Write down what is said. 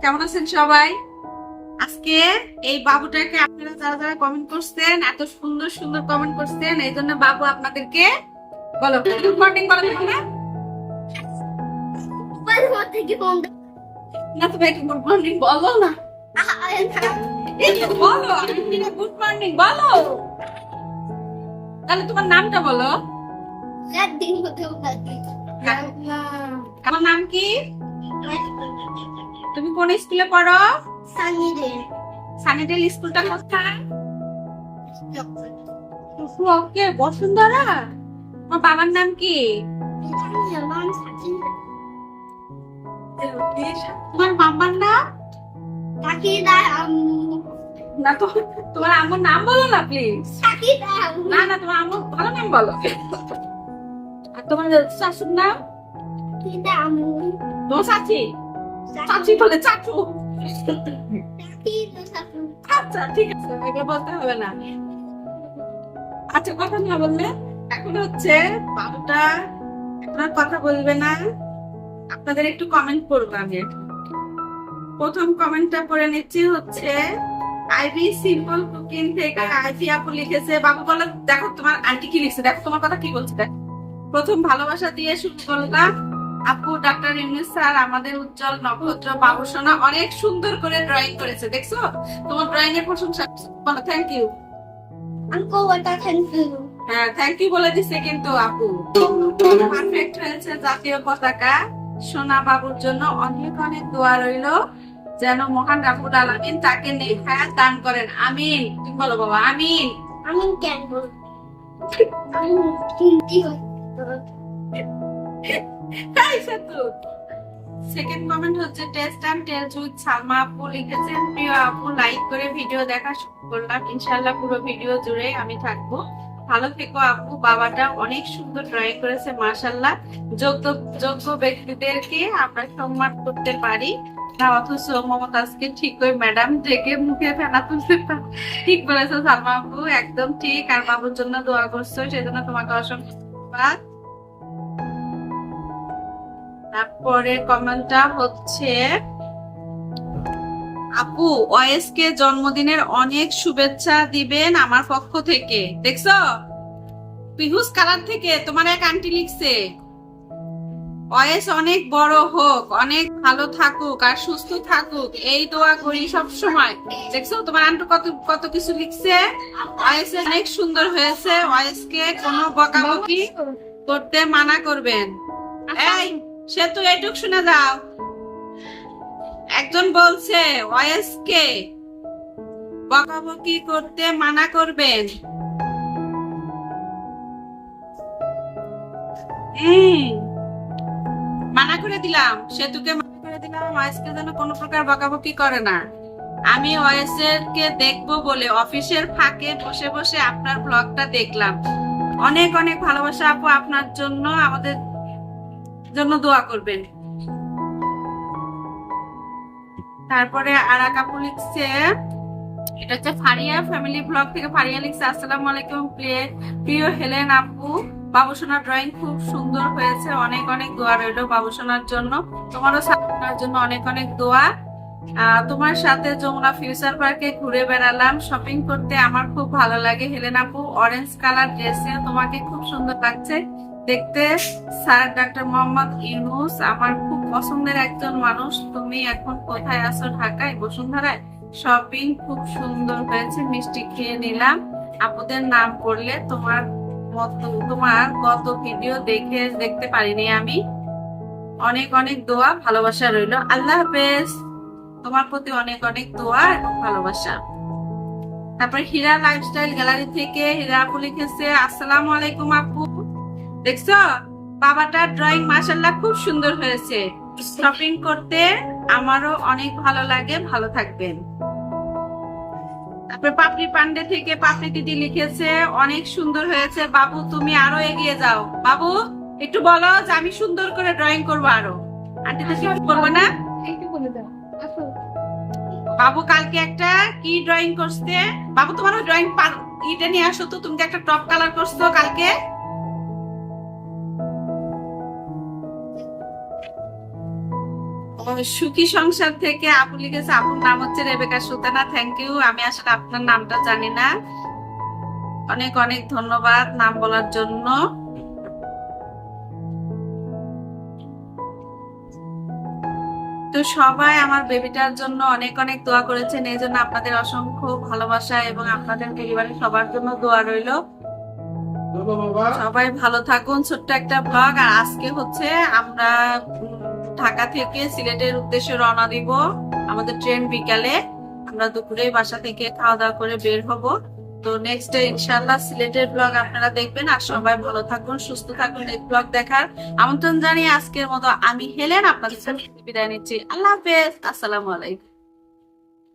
কেমন আছেন সবাই? আজকে এই বাবুটাকে আপনারা যারা যারা কমেন্ট করছেন এত সুন্দর সুন্দর কমেন্ট করছেন এই জন্য বাবু আপনাদেরকে বলো গুড মর্নিং বলো না? তুমি গুড মর্নিং বলো না। বলো আন্টিরা গুড মর্নিং বলো। তাহলে তোমার নামটা বলো। আমার নাম কি? তুমি কোন স্কুলে পড়ো? সানিডেল স্কুলটা কোথায়? ওকে বসুন্ধরা। তোমার বাবার নাম কি? তোমার মাম্মার নাম? না তো তোমার আম্মুর নাম বলো না প্লিজ না না তোমার আম্মুর ভালো নাম বলো। আর তোমার শাশুর নাম? তোমার চাচি? বলে চাচু। আচ্ছা ঠিক আছে এগুলো বলতে হবে না। আচ্ছা কথা না বললে এখন হচ্ছে বাবুটা আর কথা বলবে না। আপনাদের একটু কমেন্ট করব আমি প্রথম কমেন্টটা পড়ে নিচ্ছি হচ্ছে আইভি সিম্পল কুকিং থেকে আইভি আপু লিখেছে বাবু বলে দেখো তোমার আন্টি কি লিখছে? দেখো তোমার কথা কি বলছে দেখ। প্রথম ভালোবাসা দিয়ে শুরু করলাম। আপু ডাক্তার ইউনুস স্যার আমাদের উজ্জ্বল নক্ষত্র বাবু সোনা অনেক সুন্দর করে ড্রয়িং করেছে দেখছ? তোমার ড্রয়িং এর প্রশংসা বলো থ্যাংক ইউ আঙ্কো ওটা থ্যাংক ইউ হ্যাঁ থ্যাংক ইউ বলে দিছে কিন্তু আপু। পারফেক্ট হয়েছে জাতীয় পতাকা। সোনা বাবুর জন্য অনেক অনেক দোয়া রইল যেন মহান রাবুল আলামিন তাকে নেহায়াত দান করেন। আমিন। তুমি বলো বাবা আমিন। আমি কেন? বলব? আমি হিন্দি তাই সেতু সেকেন্ড কমেন্ট হচ্ছে taste and tales with Salma আপু লিখেছেন প্রিয় আপু লাইক করে ভিডিও দেখা শুরু করলাম। ইনশাআল্লাহ পুরো ভিডিও জুড়ে আমি থাকব। ভালো থেকো আপু, বাবাটা অনেক সুন্দর ড্রয়িং করেছে মাশাল্লাহ যোগ্য যোগ্য ব্যক্তিদেরকে আমরা সম্মান করতে পারি। না, অথচ মমতাজকে ঠিক ওই ম্যাডাম ডেকে মুখে ফেনা তুলতে। ঠিক বলেছ সালমা আপু, একদম ঠিক। আর বাবুর জন্য দোয়া করছ, সেজন্য তোমাকে অসংখ্য ধন্যবাদ। তারপরে কমেন্টটা হচ্ছে আপু ওয়েস কে জন্মদিনের অনেক শুভেচ্ছা দিবেন আমার পক্ষ থেকে। দেখছ? পিহুস কালার থেকে তোমার এক আন্টি লিখছে ওয়েস অনেক বড় হোক অনেক ভালো থাকুক আর সুস্থ থাকুক এই দোয়া করি সব সময়। দেখছ? তোমার আন্টু কত কত কিছু লিখছে ওয়েস অনেক সুন্দর হয়েছে ওয়েস কে কোনো বকাবকি করতে মানা করবেন। এই সে তো এটুক শুনে যাও একজন বলছে ওয়েস কে বকাবকি করতে মানা করবেন। মানা করে দিলাম। সেতুকে মানা করে দিলাম। ওয়েসকে যেন কোনো প্রকার বকাবকি করে না। আমি ওয়েসের কে দেখব বলে অফিসের ফাঁকে বসে বসে আপনার ব্লগটা দেখলাম। অনেক অনেক ভালোবাসা আপু আপনার জন্য। আমাদের জন্য দোয়া করবেন। তারপরে আরা লিখছে এটা হচ্ছে ফারিয়া ফ্যামিলি ব্লগ থেকে ফারিয়া লিখছে, আসসালামু আলাইকুম প্রিয়- প্রিয় হেলেন আপু বাবুসোনার ড্রয়িং খুব সুন্দর হয়েছে, অনেক অনেক দোয়া রইল বাবুসোনার জন্য। তোমারও সাথে জন্য অনেক অনেক দোয়া। তোমার সাথে যমুনা ফিউচার পার্কে ঘুরে বেড়ালাম শপিং করতে আমার খুব ভালো লাগে। হেলেন আপু অরেঞ্জ কালার ড্রেসে তোমাকে খুব সুন্দর লাগছে। দেখতে স্যার ডাক্তার মোহাম্মদ ইউনুস, আমার খুব পছন্দের একজন মানুষ, তুমি এখন কোথায় আছো? ঢাকায়? বসুন্ধরায়? শপিং খুব সুন্দর হয়েছে, মিষ্টি খেয়ে নিলাম। আপুদের নাম করলে তোমার তোমার গত ভিডিও দেখে, দেখতে পারিনি আমি। অনেক অনেক দোয়া, ভালোবাসা রইল। আল্লাহ হাফেজ। তোমার প্রতি অনেক অনেক দোয়া ভালোবাসা। তারপর হীরা লাইফস্টাইল গ্যালারি থেকে হীরা আপু লিখেছে, আসসালামু আলাইকুম আপু। দেখছ? বাবাটার ড্রয়িং মাশাল্লাহ খুব সুন্দর হয়েছে। শপিং করতে আমারও অনেক ভালো লাগে ভালো থাকবেন। তারপরে পাপড়ি পান্ডে থেকে পাপড়ি দিদি লিখেছে অনেক সুন্দর হয়েছে। বাবু তুমি আরও এগিয়ে যাও। বাবু একটু বলো যে আমি সুন্দর করে ড্রয়িং করব আরও। আন্টি তো করব না? বাবু কালকে একটা কি ড্রয়িং করছে? বাবু তোমার ড্রয়িং ইটা নিয়ে আসো তো তুমি একটা টপ কালার করছ কালকে? সুখী সংসার থেকে আপু লিখেছে আপুর নাম হচ্ছে রেবেকা সুতানা থ্যাংক ইউ আমি আসলে আপনার নামটা জানি না। অনেক অনেক ধন্যবাদ নাম বলার জন্য। তো সবাই আমার বেবিটার জন্য অনেক অনেক দোয়া করেছেন এই জন্য আপনাদের অসংখ্য ভালোবাসা এবং আপনাদের পরিবারের সবার জন্য দোয়া রইল। সবাই ভালো থাকুন ছোট্ট একটা ব্লগ আর আজকে হচ্ছে আমরা ঢাকা থেকে সিলেটের উদ্দেশ্যে রওনা দিব। আমাদের ট্রেন বিকালে। আমরা দুপুরে বাসা থেকে খাওয়া দাওয়া করে বের হব। তো নেক্সট ডে ইনশাআল্লাহ সিলেটের ব্লগ আপনারা দেখবেন। আর সবাই ভালো থাকুন, সুস্থ থাকুন এই ব্লগ দেখার আমন্ত্রণ জানিয়ে আজকের মতো আমি হেলেন। আপনাদের বিদায় নিচ্ছি। আল্লাহ হাফেজ। আসসালামু আলাইকুম।